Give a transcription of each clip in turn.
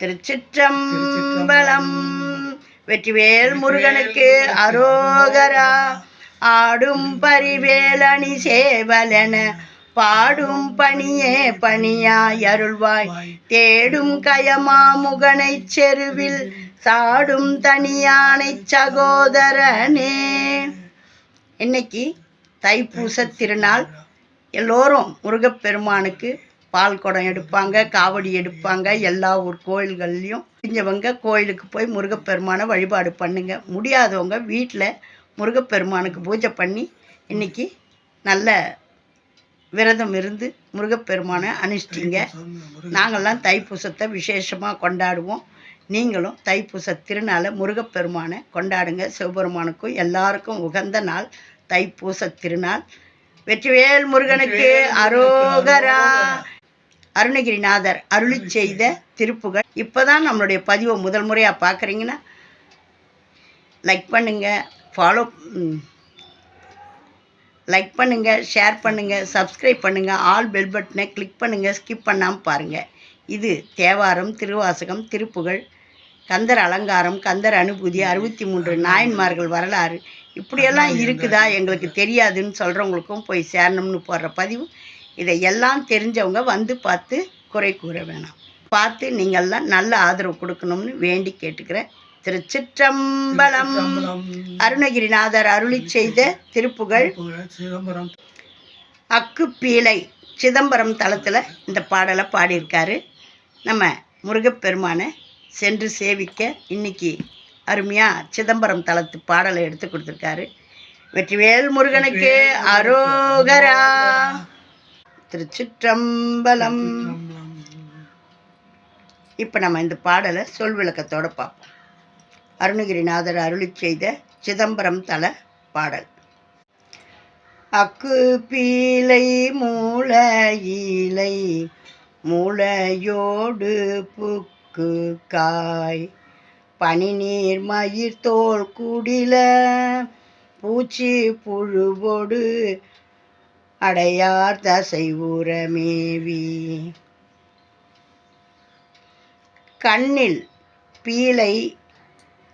திருச்சிற்றம்பலம். வெற்றிவேல் முருகனுக்கு அரோகரா. ஆடும் பரிவேலணி சேவலென பாடும் பணியே பணியாய் அருள்வாய். தேடும் கயமாமுகனைச் செருவில் சாடும் தனியானைச் சகோதரனே. இன்னைக்கு தைப்பூச திருநாள். எல்லோரும் முருகப்பெருமானுக்கு பால் குடம் எடுப்பாங்க காவடி எடுப்பாங்க எல்லா ஊர் கோயில்கள்லையும். செஞ்சவங்க கோயிலுக்கு போய் முருகப்பெருமானை வழிபாடு பண்ணுங்க. முடியாதவங்க வீட்டில் முருகப்பெருமானுக்கு பூஜை பண்ணி இன்னைக்கு நல்ல விரதம் இருந்து முருகப்பெருமானை அனுஷ்டிங்க. நாங்கள்லாம் தைப்பூசத்தை விசேஷமாக கொண்டாடுவோம். நீங்களும் தைப்பூச திருநாளை முருகப்பெருமானை கொண்டாடுங்க. சிவபெருமானுக்கும் எல்லாருக்கும் உகந்த நாள் தைப்பூச திருநாள். வெற்றிவேல் முருகனுக்கு அரோகரா. அருணகிரிநாதர் அருளி செய்த திருப்புகள். இப்போதான் நம்மளுடைய பதிவை முதல் முறையாக பார்க்குறீங்கன்னா லைக் பண்ணுங்கள் ஃபாலோ லைக் பண்ணுங்கள் ஷேர் பண்ணுங்கள் சப்ஸ்கிரைப் பண்ணுங்கள் ஆல் பெல் பட்டனை கிளிக் பண்ணுங்கள் ஸ்கிப் பண்ணாமல் பாருங்கள் இது தேவாரம் திருவாசகம் திருப்புகழ் கந்தர் அலங்காரம் கந்தர் அனுபூதி அறுபத்தி மூன்று நாயன்மார்கள் வரலாறு. இப்படியெல்லாம் இருக்குதா எங்களுக்கு தெரியாதுன்னு சொல்கிறவங்களுக்கும் போய் சேரணும்னு போடுற பதிவு. இதை எல்லாம் தெரிஞ்சவங்க வந்து பார்த்து குறை கூற வேணாம். பார்த்து நீங்கள்லாம் நல்ல ஆதரவு கொடுக்கணும்னு வேண்டி கேட்டுக்கிறேன் திருச்சிற்றம்பலம். அருணகிரிநாதர் அருளி செய்த திருப்புகழ். சிதம்பரம். அக்கு பீலை சிதம்பரம் தலத்தில் இந்த பாடலை பாடியிருக்காரு. நம்ம முருகப்பெருமானை சென்று சேவிக்க இன்னைக்கு அருமையாக சிதம்பரம் தலத்து பாடலை எடுத்து கொடுத்துருக்காரு. வெற்றிவேல் முருகனுக்கு அரோகரா. திருச்சிற்றம்பலம். இப்போ நம்ம இந்த பாடலை சொல் விளக்கத்தோட பார்ப்போம். அருணகிரிநாதர் அருளி செய்த சிதம்பரம் தல பாடல். அக்கு பீலை மூளையிலை மூளையோடு புக்கு காய். பனிநீர் மயிர் தோல் குடில பூச்சி புழுவோடு அடையார் தசை உரமேவி கண்ணில் பீலை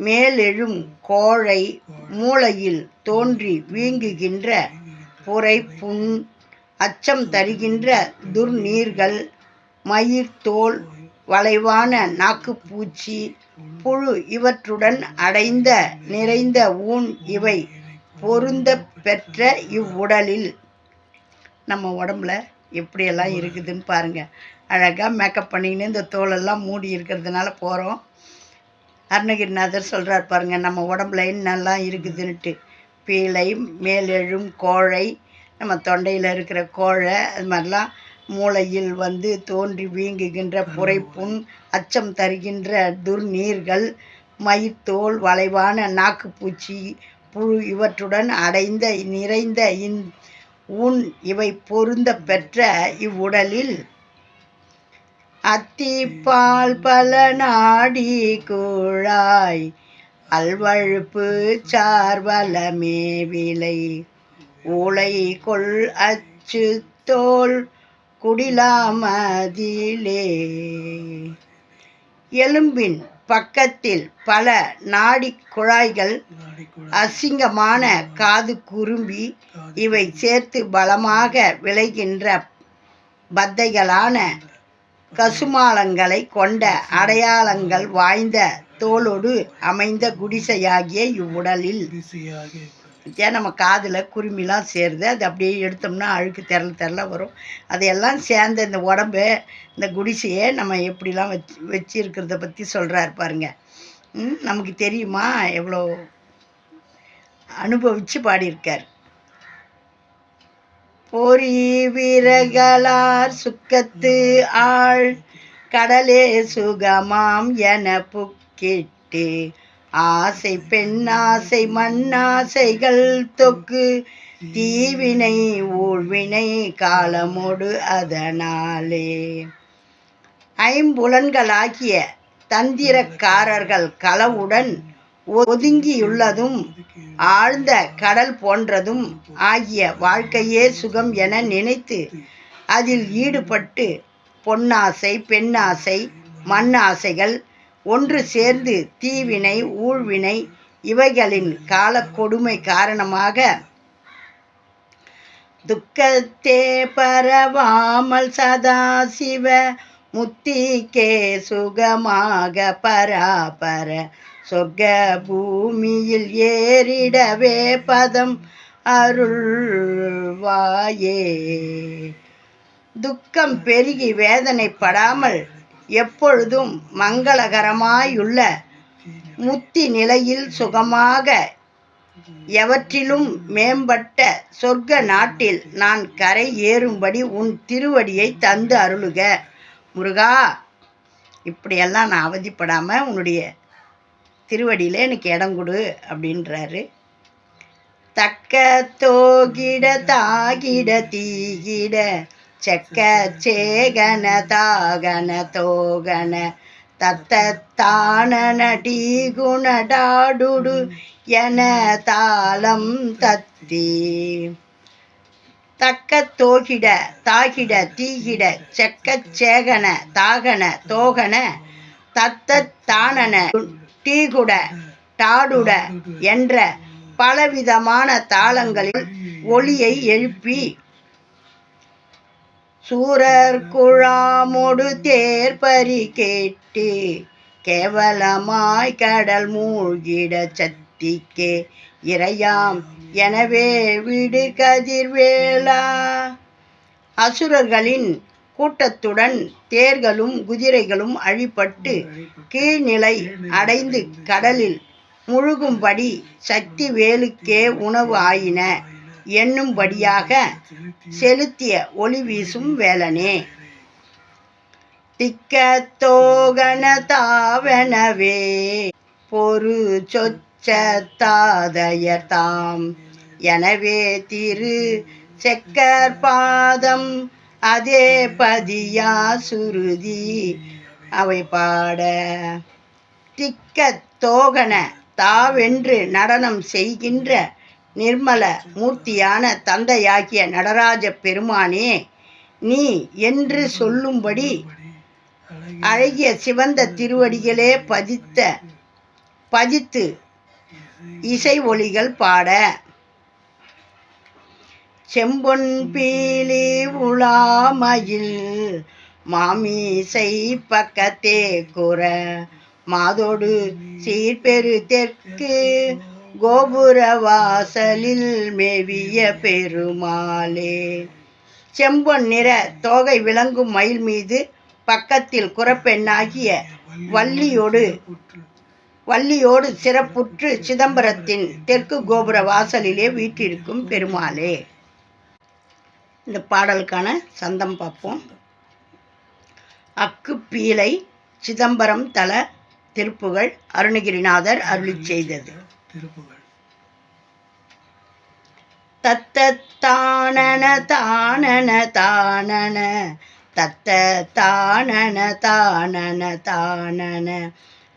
மேலெழும் கோழை மூளையில் தோன்றி வீங்குகின்ற புரை புண் அச்சம் தருகின்ற துர்நீர்கள் மயிர் தோல் வளைவான நாக்குப்பூச்சி புழு இவற்றுடன் அடைந்த நிறைந்த ஊன் இவை பொருந்த பெற்ற இவ்வுடலில். நம்ம உடம்புல எப்படியெல்லாம் இருக்குதுன்னு பாருங்கள் அழகாக மேக்கப் பண்ணிக்கின்னு இந்த தோலெல்லாம் மூடி இருக்கிறதுனால போகிறோம் அருணகிரிநாதர் சொல்கிறார் பாருங்க நம்ம உடம்புல என்னெல்லாம் இருக்குதுன்ட்டு பீலை மேலெழும் கோழை நம்ம தொண்டையில் இருக்கிற கோழை அது மாதிரிலாம் மூளையில் வந்து தோன்றி வீங்குகின்ற புரைப்புண் அச்சம் தருகின்ற துர்நீர்கள் மயிர்த்தோல் வளைவான நாக்குப்பூச்சி புழு இவற்றுடன் அடைந்த நிறைந்த இந் உன் இவை பொருந்த பெற்ற இவ்வுடலில் அத்திப்பால் பல நாடி குழாய் அல்வழுப்பு சார்வலமே விலை. ஊளை கொள் அச்சு தோல் குடிலாமதிலே. எலும்பின் பக்கத்தில் பல நாடி குழாய்கள் அசிங்கமான காது குறும்பி இவை சேர்த்து பலமாக விளைகின்ற பத்தைகளான கசுமாலங்களை கொண்ட அடையாளங்கள் வாய்ந்த தோலோடு அமைந்த குடிசையாகிய இவ்வுடலில். ஏன் நம்ம காதில் குருமிலாம் சேருது. அது அப்படியே எடுத்தோம்னா அழுக்கு திரள திரள வரும். அதையெல்லாம் சேர்ந்த இந்த உடம்பு இந்த குடிசையை நம்ம எப்படிலாம் வச்சு வச்சிருக்கிறத பற்றி சொல்கிறாரு பாருங்க. நமக்கு தெரியுமா? எவ்வளோ அனுபவித்து பாடியிருக்கார். பொறி வீரர்களார் சுக்கத்து ஆள் கடலே சுகமாம் என புக்கிட்டு ஆசை பெண்ணாசை மண்ணாசைகள் தொக்கு தீவினை ஊழ்வினை காலமோடு அதனாலே. ஐம்புலன்களாகிய தந்திரக்காரர்கள் களவுடன் ஒதுங்கியுள்ளதும் ஆழ்ந்த கடல் போன்றதும் ஆகிய வாழ்க்கையே சுகம் என நினைத்து அதில் ஈடுபட்டு பொன்னாசை பெண்ணாசை மண்ணாசைகள் ஆசைகள் ஒன்று சேர்ந்து தீவினை ஊழ்வினை இவைகளின் கால கொடுமை காரணமாக துக்கத்தே பரவாமல் சதாசிவ முத்திக்கே சுகமாக பராபர சொர்க்க பூமியில் ஏறிடவே பதம் அருள்வாயே. துக்கம் பெருகி வேதனைப்படாமல் எப்பொழுதும் மங்களகரமாயுள்ள முத்தி நிலையில் சுகமாக எவற்றிலும் மேம்பட்ட சொர்க்க நாட்டில் நான் கரை ஏறும்படி உன் திருவடியை தந்து அருளுக. முருகா இப்படியெல்லாம் நான் அவதிப்படாமல் உன்னுடைய திருவடியில் எனக்கு இடம் கொடு அப்படின்றாரு. தக்க தோகிட தாகிட தீகிட செக்க சேகன தாகன தோகன தத்த தானன என தாளம் தத்தி. தக்க தோகிட தாகிட தீகிட செக்க சேகன தாகன தோகன தத்த தானன டீகுட டாடுட என்ற பலவிதமான தாளங்களில் ஒளியை எழுப்பி சூரர் குழாமொடு தேர்பறி கேட்டு கேவலமாய் கடல் மூழ்கிட சத்திக்கே இறையாம் எனவே விடு கதிர்வேளா அசுரர்களின் கூட்டத்துடன் தேர்களும் குதிரைகளும் அழிப்பட்டு கீழ்நிலை அடைந்து கடலில் முழுகும்படி சக்தி வேலுக்கே உணவு ஆயின. என்னும்படியாக செலுத்திய ஒளி வீசும் வேலனே. திக்கத்தோகனதாவனவே பொரு தாவனவே சொச்ச தாம் எனவே திரு செக்கர் பாதம் அதே பதியா சுருதி. அவை பாட திக்கத்தோகன தோகன தாவென்று நடனம் செய்கின்ற நிர்மல மூர்த்தியான தந்தையாகிய நடராஜ பெருமானே நீ என்று சொல்லும்படி அழகிய சிவந்த திருவடிகளே பதித்த பதித்து இசை ஒளிகள் பாட. செம்பொன் பீலி உலாமையில் மாமீசை பக்கத்தே குற மாதோடு சீர்பெரு தெற்கு கோபுர வாசலில் மேவிய பெருமாளே. செம்பொன் நிற தோகை விளங்கும் மயில் மீது பக்கத்தில் குறப்பெண்ணாகிய வள்ளியோடு வள்ளியோடு சிறப்புற்று சிதம்பரத்தின் தெற்கு கோபுர வாசலிலே வீட்டிருக்கும் பெருமாளே. இந்த பாடலுக்கான சந்தம் பார்ப்போம். அக்கு பீலை சிதம்பரம் தல திருப்புகழ் அருணகிரிநாதர் அருளி செய்தது. திருப்புகழ். தத்தத்தானன தானன தானன தத்த தானன தானன தானன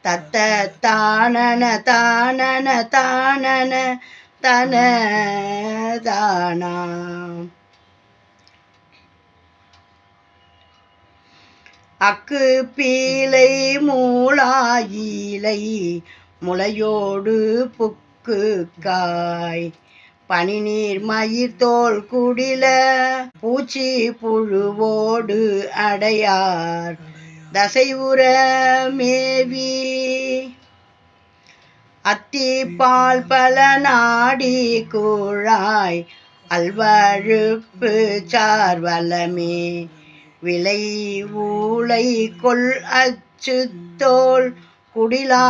தத்த தானன தானன தானன தன தானா அக்கு பீலை மூளாயிலை முளையோடு புக்கு காய். பனிநீர் மயிர் தோல் குடில பூச்சி புழுவோடு அடையார். தசை உர மேவி. அத்தி பால் பல நாடி குழாய். அல்வழுப்பு சார்வலமே விலை ஊளை கொள் அச்சு தோல் குடிலாமதிலே.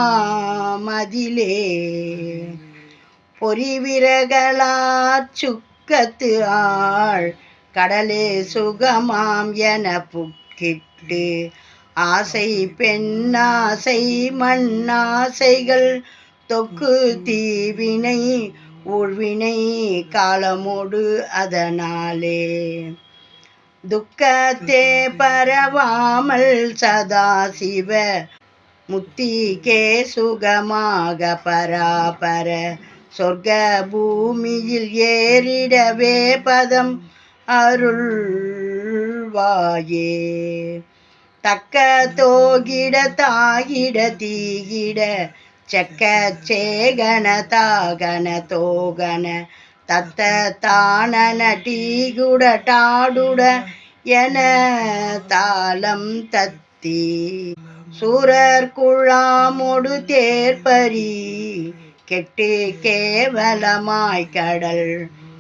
பொறிவிரகளார் சுக்கத்து ஆள் கடலே சுகமாம் என புக்கிட்டு. ஆசை பெண்ணாசை மண்ணாசைகள் தொக்கு தீவினை உழ்வினை காலமோடு அதனாலே. துக்கத்தே பரவாமல் சதாசிவ முத்திகே சுகமாக பராபர சொர்க்க பூமியில் ஏறிடவே பதம் அருள்வாயே. தக்க தோகிட தாகிட தீகிட செக்க சேகன தாகன தோகன தத்த தானன டீகுட டாடுட என தாளம் தத்தி. சூரர் குழாமொடு தேர்பரி கெட்டு கேவலமாய் கடல்.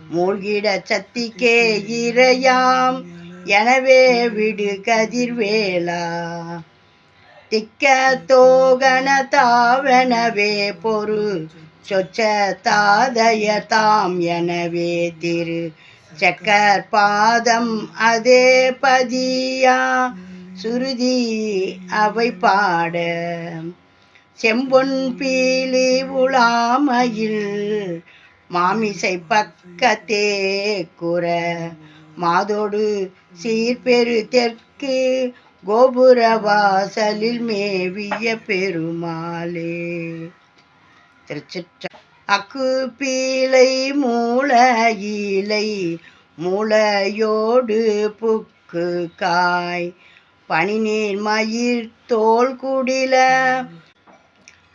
மூழ்கிட சத்திக்கே இறையாம் எனவே விடு கதிர்வேலா. திக்க தோகன தாவனவே பொறு சொச்ச தாதய தாம் எனவே திரு. சக்கர் பாதம் அதே பதியா சுருதி அவை பாட. செம்பொன் பீலி உலாமையில் மாமிசை பக்கத்தே குற. மாதோடு சீர்பெரு தெற்கு கோபுர வாசலில் மேவிய பெருமாளே. திருச்சிற்ற அக்கு பீலை மூல இலை மூளையோடு புக்கு காய். பனிநீர் மயிர் தோல் குடில.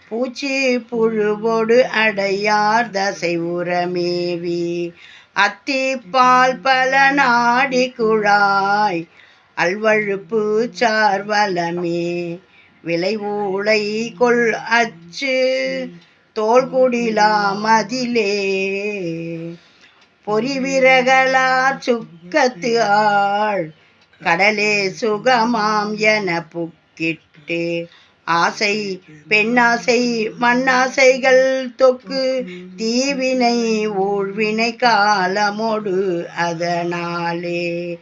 பூச்சி புழுவோடு அடையார் தசை உரமேவி. அத்திப்பால் பல நாடி குழாய். அல்வழுப்பு சார்வலமே விலை ஊளை கொள் அச்சு. தோல் குடிலாம் மதிலே. பொறிவிரகளார் சுக்கத்து ஆள். கடலே சுகமாம் என புக்கிட்டு ஆசை பெண்ணாசை மண்ணாசைகள் தொக்கு தீவினை ஊழ்வினை காலமோடு அதனாலே.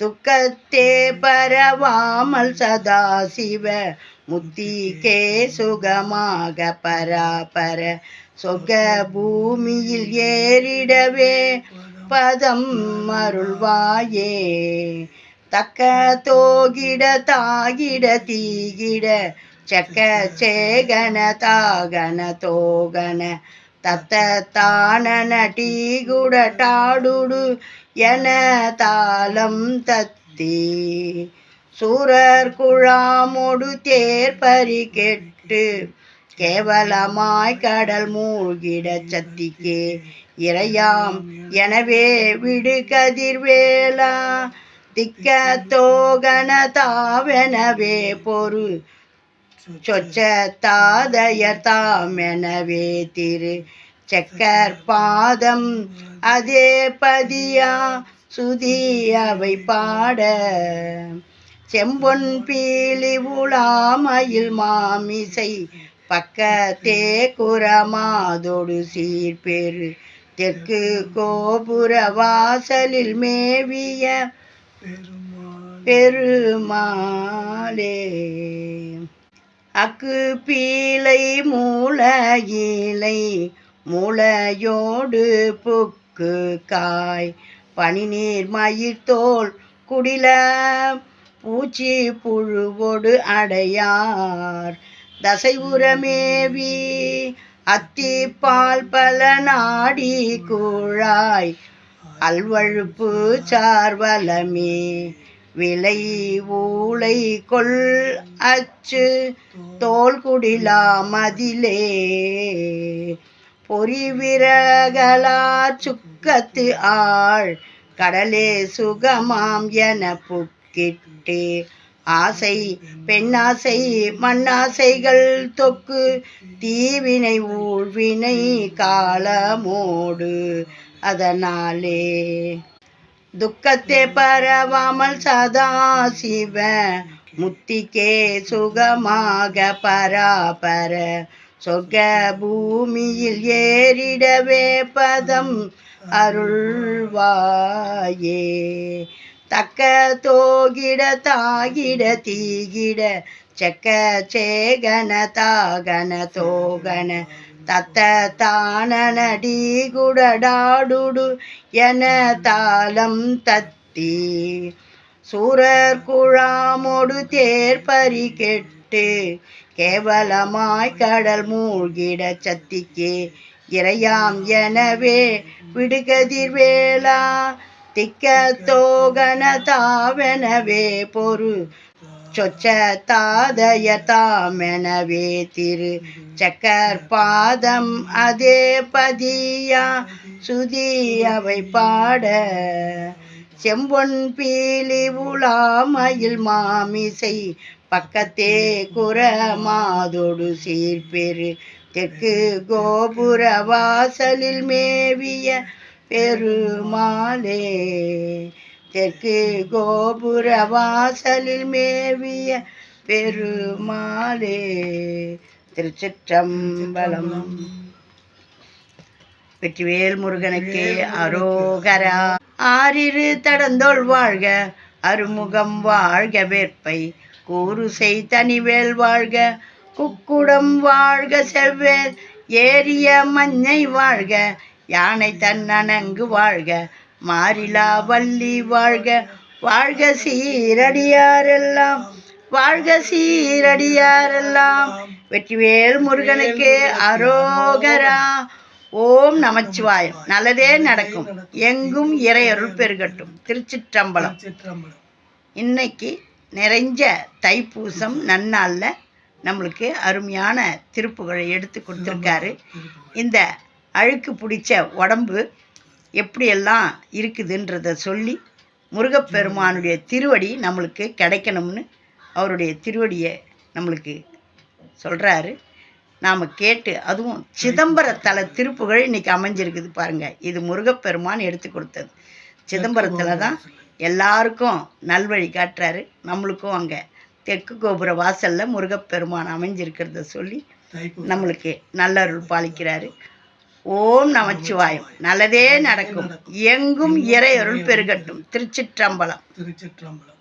துக்கத்தே பரவாமல் சதா சிவ முத்திகே சுகமாக பராபர சொக பூமியில் ஏறிடவே பதம் அருள்வாயே. தக்க தோகிட தாகிட தீகிட சக்க சேகன தாகன தோகன. தத்த தானன டீகுட டாடுடு என தாளம் தத்தி. சூரர் குழாமொடு தேர்பறி கெட்டு கேவலமாய் கடல் மூழ்கிட சத்திக்கே. இறையாம் எனவே விடு கதிர்வேலா திக்க தோகன தாவெனவே பொரு சொச்ச தாதய தாமெனவே திரு. செக்கர் பாதம் அதே பதியா சுதி அவை பாட. செம்பொன் பீலி உலாமையில் மாமிசை பக்கத்தே குரமாதொடு சீர்பெரு தெற்கு கோபுர வாசலில் மேவிய பெருமாளே. அக்கு பீலை மூளையிலை மூளையோடு புக்கு காய். பனிநீர் மயிர் தோல் குடில பூச்சி புழுவோடு அடையார். தசை உரமேவி அத்திப்பால் பல நாடி குழாய். அல்வழுப்பு சார்வலமே. விலை ஊளை கொள் அச்சு தோல் குடிலா மதிலே. பொறிவிரகலா சுக்கத்து ஆள் கடலே சுகமாம் என புக்கிட்டு. ஆசை பெண்ணாசை மண்ணாசைகள் தொக்கு தீவினை ஊழ்வினை காலமோடு அதனாலே துக்கத்தை பரவாமல் சதா சிவ முத்திக்கே சுகமாக பராபர சொர்க்க பூமியில் ஏறிடவே பதம் அருள்வாயே. தக்க தோகிட தாகிட தீகிட செக்க சேகன தாகன தோகன தத்த தானனடி குடடாடுடு என தாளம் தத்தி. சூரர் குழாமோடு தேர்பறி கெட்டு கேவலமாய் கடல் மூழ்கிட சத்திக்கே இறையாம் எனவே விடுகதிர் வேளா திக்க தோகன தாவெனவே பொறு சொச்ச தாதய தாமெனவே திரு சக்கர் பாதம் அதே பதியா சுதி அவை பாட. செம்பொன் பீலி உலாமயில் மாமிசை பக்கத்தே குற மாதொடு சீர்பெரு. தெற்கு கோபுர வாசலில் மேவிய பெருமாளே. தெற்கு கோபுர வாசலில் மேவிய பெருமாளே. திருச்சிற்றம்பலம். வெற்றிவேல் முருகனுக்கு அரோகரா. ஆறிரு தடந்தோள் வாழ்க அருமுகம் வாழ்க வேற்பை. கூறுசை தனிவேல் வாழ்க குக்குடம் வாழ்க செவ்வேல். ஏரிய மஞ்சை வாழ்க யானை தன்னணங்கு வாழ்க மாறிலா வள்ளி வாழ்க வாழ்க சீரடியாரெல்லாம் வாழ்க சீரடியாரெல்லாம். வெற்றிவேல் முருகனுக்கு அரோகரா. ஓம் நமச்சிவாயம் நல்லதே நடக்கும். எங்கும் இறையருள் பெருகட்டும். திருச்சிற்றம்பலம். இன்னைக்கு நிறைஞ்ச தைப்பூசம் நன்னாளில் நம்மளுக்கு அருமையான திருப்புகளை எடுத்து கொடுத்துருக்காரு. இந்த அழுக்கு பிடிச்ச உடம்பு எப்படியெல்லாம் இருக்குதுன்றத சொல்லி முருகப்பெருமானுடைய திருவடி நம்மளுக்கு கிடைக்கணும்னு அவருடைய திருவடியை நம்மளுக்கு சொல்கிறாரு நாம் கேட்டு அதுவும் சிதம்பரத்தல திருப்புகழ் இன்னைக்கு அமைஞ்சிருக்குது பாருங்க. இது முருகப்பெருமான் எடுத்து கொடுத்தது. சிதம்பரத்தில் தான் எல்லாருக்கும் நல்வழி காட்டுறாரு. நம்மளுக்கும் அங்கே தெற்கு கோபுர வாசலில் முருகப்பெருமான் அமைஞ்சிருக்கிறத சொல்லி நம்மளுக்கு நல்லருள் பாலிக்கிறாரு. ஓம் நமச்சிவாயம். நல்லதே நடக்கும். எங்கும் இறையருள் பெருகட்டும். திருச்சிற்றம்பலம். திருச்சிற்றம்பலம்.